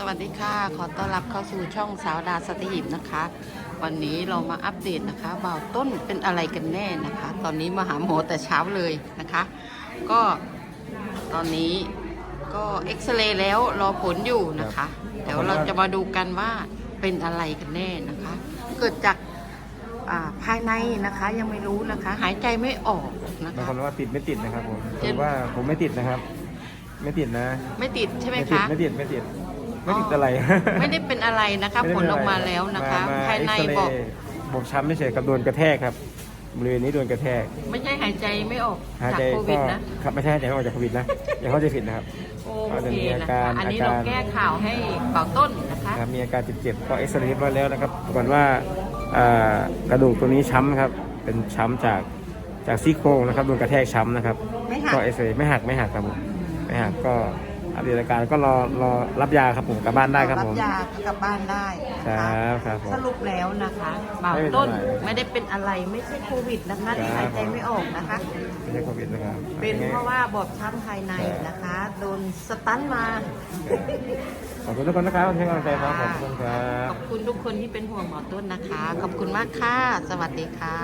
สวัสดีค่ะ ขอต้อนรับเข้าสู่ช่องสาวดาสติหิบนะคะ วันนี้เรามาอัปเดตนะคะบ่าวต้นเป็นอะไรกันแน่นะคะ ตอนนี้มาหาหมอแต่เช้าเลยนะคะ ก็ตอนนี้ก็เอ็กซเรย์แล้วรอผลอยู่นะคะ เดี๋ยวเราจะมาดูกันว่าเป็นอะไรกันแน่นะคะ เกิดจากอ่าภายในนะคะยังไม่รู้นะคะ หายใจไม่ออกนะบางคะคนว่าติดไม่ติดนะครับผมเจ็บผมว่าผมไม่ติดนะครับ ไม่ติดนะ ไม่ติดใช่ไหมไม่ติดคะไม่ติดไม่ติด ไม่ติดอะไร ไม่ได้เป็นอะไรนะคะไม่ผได้ลเป็ออกมาแล้วนะคะมภายในเกซเรย์บอกบอบช้ำไม่เฉยกับโดนกระแทกครับบริเวณนี้โดนกระแทก ไม่ใช่หายใจไม่ออกหายจากใจโควิก็ดนะครับไม่ใช่หายใจไม่ออกจากโควิดนะอย่าเข้าใจผิดนะครับโอก็จะเคมีอานะกาคะรอันนี้อาการเราแก้ข่าวให้เป่าต้นนะคะครับมีอาการเจ็บๆก็เอ็กซเรย์เรียบร้อยแล้วนะครับปรากฏว่าอ่ากระดูกตัวนี้ช้ำครับ เป็นช้ำจากจากซี่โครงนะครับโดนกระแทกช้ำนะครับไม่หักก็เอ็กซเรย์ไม่หักไม่หักครับผมไม่หักก็ อัปเดตอาการก็รอรอรับยาครับผมกลับบ้านได้ครับรัผมยากลับบ้านได้นะคคะรับครับผมสรุปแล้วนะคะเป่าไม่เป็นต้นอะไรไม่ได้เป็นอะไรไม่ใช่โควิดนะคะที่ครับ หายใจไม่ออกนะคะ ไม่ใช่โควิดนะครับเป็นเพราะว่าบอบช้ำภายในนะคะ โดนสตันมาขอบคุณทุกคนนะครับที่ให้กำลังใจครับขอบคุณครัขบอบคุณทุกคนที่เป็นห่วงหมอต้นนะคะ ขอบคุณมากค่ะ สวัสดีค่ะ